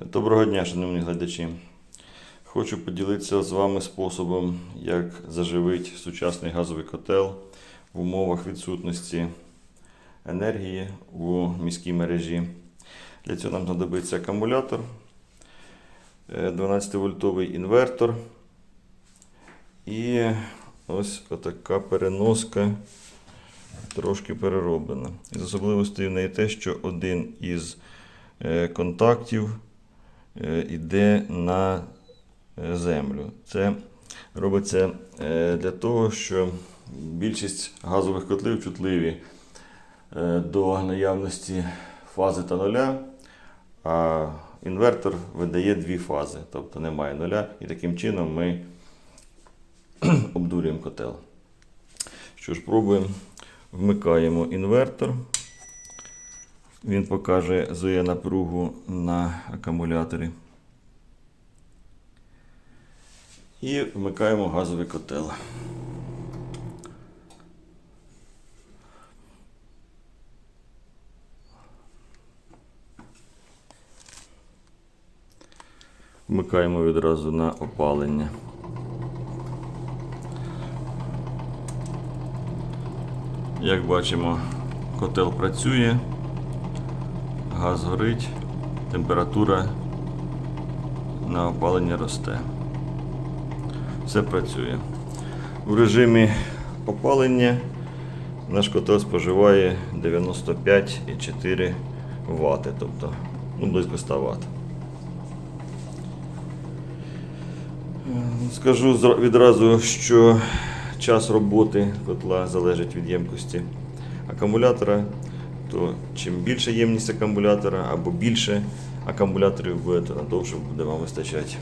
Доброго дня, шановні глядачі. Хочу поділитися з вами способом, як заживити сучасний газовий котел в умовах відсутності енергії у міській мережі. Для цього нам знадобиться акумулятор, 12-вольтовий інвертор і ось отака переноска трошки перероблена. Із особливостей в неї те, що один із е, контактів е, йде на е, землю. Це робиться е, для того, що більшість газових котлів чутливі е, до наявності фази та нуля, а інвертор видає дві фази, тобто немає нуля, і таким чином ми обдурюємо котел. Що ж, пробуємо. Вмикаємо інвертор. Він покаже ЗОЄ напругу на акумуляторі. І вмикаємо газовий котел. Вмикаємо відразу на опалення. Як бачимо, котел працює, газ горить, температура на опалення росте. Все працює. У режимі опалення наш котел споживає 95,4 Вт, тобто ну, близько 100 Вт. Скажу відразу, що час роботи котла залежить від ємкості акумулятора. То чим більша ємність акумулятора або більше акумуляторів буде, то надовше буде вам вистачати.